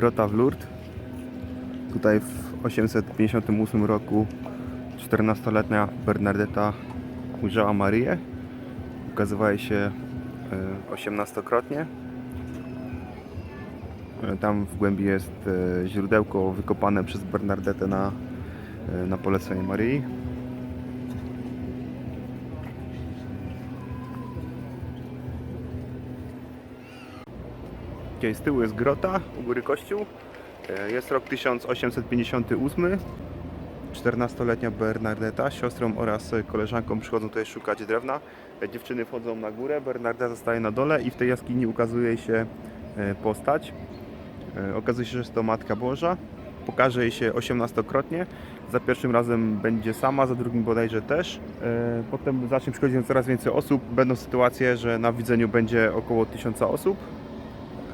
Grota w Lourdes. Tutaj w 858 roku 14-letnia Bernardeta ujrzała Maryję. Ukazywała się e, 18-krotnie. E, Tam w głębi jest e, źródełko wykopane przez Bernardetę na, e, na polecenie Maryi. Z tyłu jest grota, u góry kościół. E, Jest rok 1858. 14-letnia Bernardeta siostrą oraz koleżanką przychodzą tutaj szukać drewna. E, Dziewczyny wchodzą na górę, Bernardeta zostaje na dole i w tej jaskini ukazuje się e, postać. Okazuje się, że jest to Matka Boża. Pokaże jej się 18-krotnie. Za pierwszym razem będzie sama, za drugim bodajże też. Potem zacznie przychodzić coraz więcej osób. Będą sytuacje, że na widzeniu będzie około 1000 osób.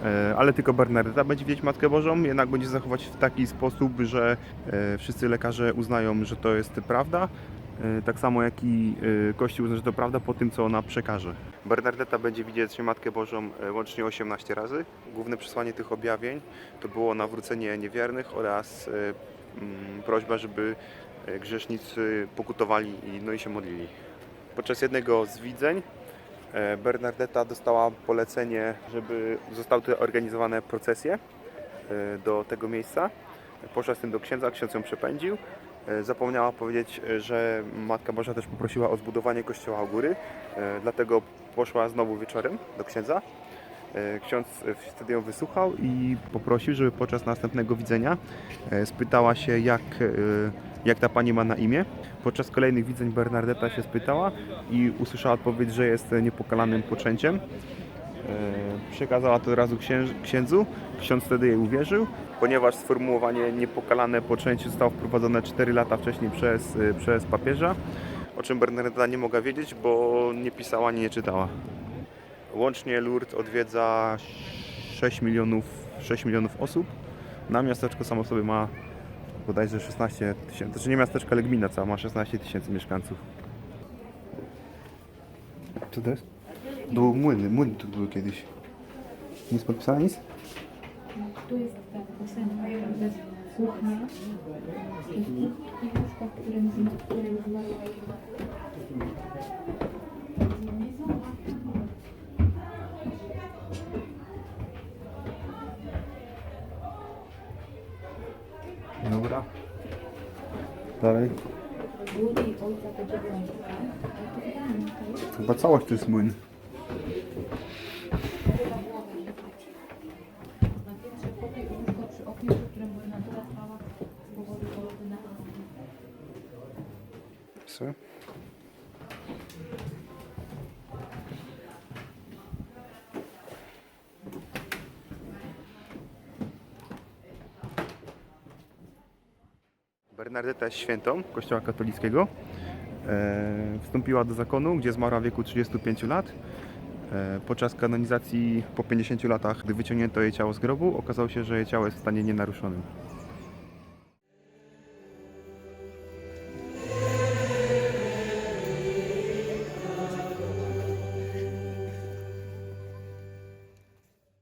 E, ale tylko Bernardeta będzie widzieć Matkę Bożą, jednak będzie zachować w taki sposób, że e, wszyscy lekarze uznają, że to jest prawda, e, tak samo jak i Kościół uzna, że to prawda po tym, co ona przekaże. Bernardeta będzie widzieć Matkę Bożą łącznie 18 razy. Główne przesłanie tych objawień to było nawrócenie niewiernych oraz mm, prośba, żeby grzesznicy pokutowali i, no i się modlili. Podczas jednego z widzeń E, Bernardeta dostała polecenie, żeby zostały tutaj organizowane procesje e, do tego miejsca. Poszła z tym do księdza, ksiądz ją przepędził. E, Zapomniała powiedzieć, że Matka Boża też poprosiła o zbudowanie kościoła u góry, dlatego poszła znowu wieczorem do księdza. E, Ksiądz wtedy ją wysłuchał i poprosił, żeby podczas następnego widzenia e, spytała się, jak, e, jak ta pani ma na imię. Podczas kolejnych widzeń Bernardeta się spytała i usłyszała odpowiedź, że jest niepokalanym poczęciem. Przekazała to od razu księdzu. Ksiądz wtedy jej uwierzył, ponieważ sformułowanie niepokalane poczęcie zostało wprowadzone 4 lata wcześniej przez, przez papieża, o czym Bernardeta nie mogła wiedzieć, bo nie pisała, nie czytała. Łącznie Lourdes odwiedza 6 milionów, 6 milionów osób. Na miasteczko samo sobie ma bodajże 16 tysięcy. Znaczy nie miasteczko, ale gmina cała ma 16 tysięcy mieszkańców. Co to jest? Był młyn, młyn tu był kiedyś. Nic podpisane, nic? Tu jest tak, kuchnia. I to jest Chyba całość to jest młyn. na Bernardeta świętą Kościoła katolickiego. E, wstąpiła do zakonu, gdzie zmarła w wieku 35 lat. E, podczas kanonizacji po 50 latach, gdy wyciągnięto jej ciało z grobu, okazało się, że jej ciało jest w stanie nienaruszonym.